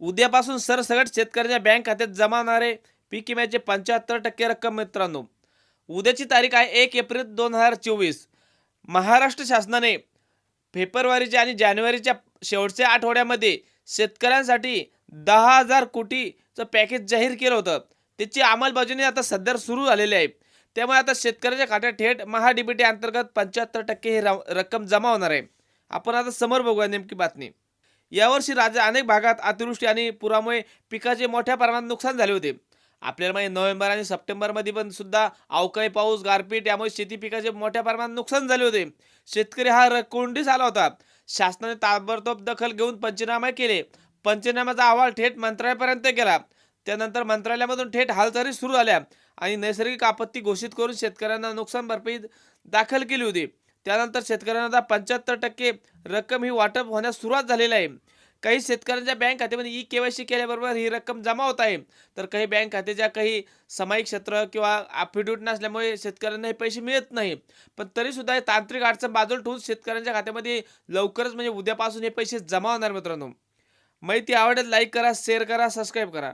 उद्यापासून सरसगट शेतकऱ्यांच्या बँक खात्यात जमा होणारे पीक विम्याचे पंच्याहत्तर टक्के रक्कम मित्रांनो. उद्याची तारीख आहे एक एप्रिल दोन हजार चोवीस. महाराष्ट्र शासनाने फेब्रुवारीच्या आणि जानेवारीच्या शेवटच्या आठवड्यामध्ये शेतकऱ्यांसाठी दहा हजार कोटीचं पॅकेज जाहीर केलं होतं. त्याची अंमलबजावणी आता सध्या सुरू झालेली आहे. त्यामुळे आता शेतकऱ्याच्या खात्यात थेट महा डीबीटी अंतर्गत पंच्याहत्तर टक्के ही रक्कम जमा होणार आहे. आपण आता समोर बघूया नेमकी बातमी. यावर्षी राज्यात अनेक भागात अतिवृष्टी आणि पुरामुळे पिकाचे मोठ्या प्रमाणात नुकसान झाले होते. आपल्याला माहिती नोव्हेंबर आणि सप्टेंबरमध्ये पण सुद्धा अवकाळी पाऊस गारपीट यामुळे शेती पिकाचे मोठ्या प्रमाणात नुकसान झाले होते. शेतकरी हा रकोंडीस आला होता. शासनाने ताबडतोब दखल घेऊन पंचनामे केले. पंचनाम्याचा अहवाल थेट मंत्रालयापर्यंत गेला. त्यानंतर मंत्रालयामधून थेट हालचाली सुरू झाल्या आणि नैसर्गिक आपत्ती घोषित करून शेतकऱ्यांना नुकसान भरपाई दाखल केली होती. त्यानंतर शेतकऱ्यांना आता पंच्याहत्तर टक्के रक्कम ही वाटप होण्यास सुरुवात झालेली आहे. काही शेतकऱ्यांच्या बँक खात्यामध्ये ई केवायसी केल्याबरोबर ही रक्कम जमा होत आहे. तर काही बँक खात्याच्या काही सामायिक क्षेत्र किंवा ॲफिडेविट नसल्यामुळे शेतकऱ्यांना हे पैसे मिळत नाही. पण तरीसुद्धा हे तांत्रिक अडचण बाजूला ठेवून शेतकऱ्यांच्या खात्यामध्ये लवकरच म्हणजे उद्यापासून हे पैसे जमा होणार मित्रांनो. माहिती आवडेल लाईक करा शेअर करा सबस्क्राईब करा.